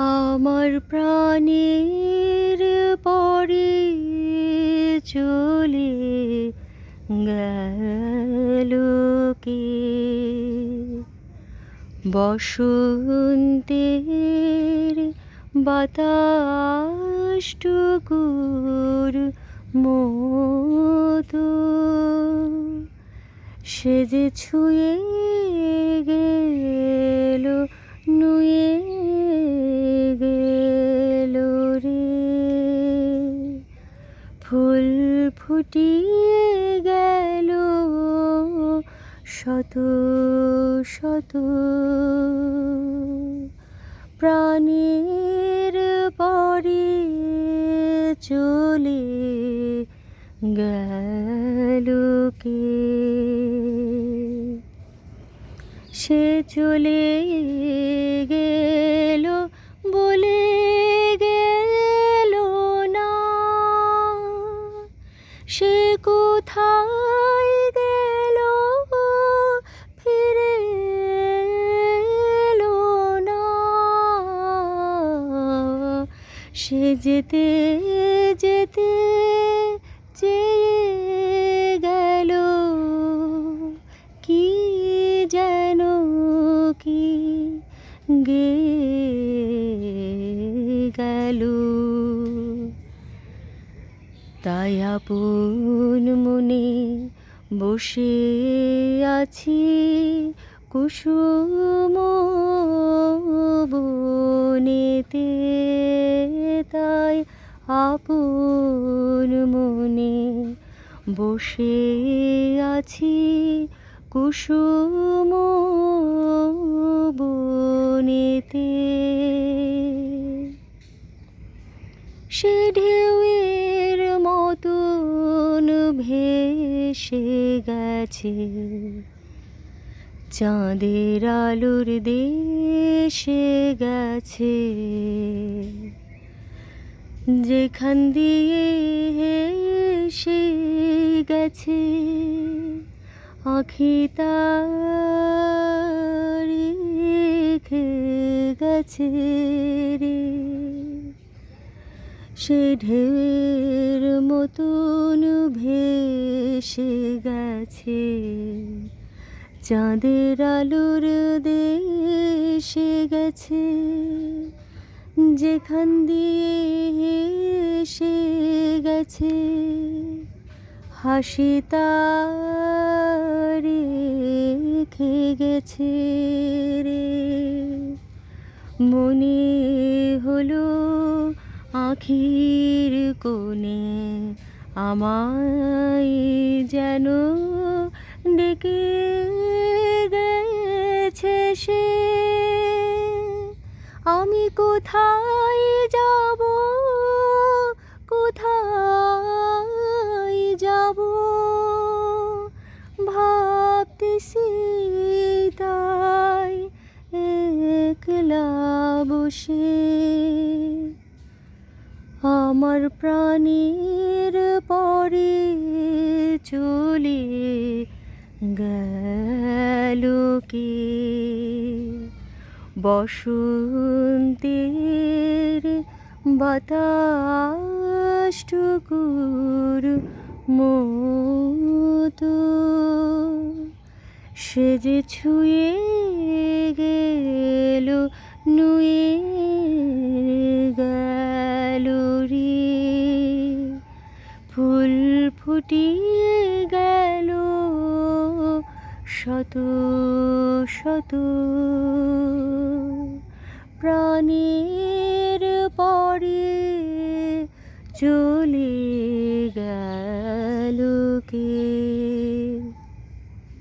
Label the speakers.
Speaker 1: আমার প্রাণের পরে চলে গেল কে? বসন্তের বাতাসটুকুর মতো। সে যে ছুঁয়ে গেল নুয়ে ফুল ফুটিয়ে গেল। শত শত প্রাণের পরে চলে গেল কে? সে চলে গেল বলে সে কোথায় গেল ফিরে না। সে যেতে যেতে চেয়ে গেল। কি যেন, কি গে গেল। তাই আপন মনে বসে আছি। কুসুম বনেতে তাই আপন মনে বসে আছি। কুসুম বনেতে সে ঢেউয়ের মতন ভেসে গেছে। চাঁদের আলোর দেশে গেছে। যেখান দিয়ে সে গেছে আখি তার রেখে গেছে রে। সে ঢেউয়ের মতন ভেসে গেছে। চাঁদের আলোর দেশে গেছে। যেখান দিয়ে সে গেছে। হাসি রেখে গেছে রে। মনে হলো আখির কোণে আমায় যেন ডেকে গেছে সে। আমি কোথায় যাব? কোথায় যাব? ভাবতেছি তাই একলা বসে। আমার প্রাণীর পরে চলে গেল কে? বসন্তের বাতাসটুকুর মতো সে যে ছুঁয়ে গেল নুয়ে ফুটিয়ে গেল। শত শত প্রাণের পরে চলে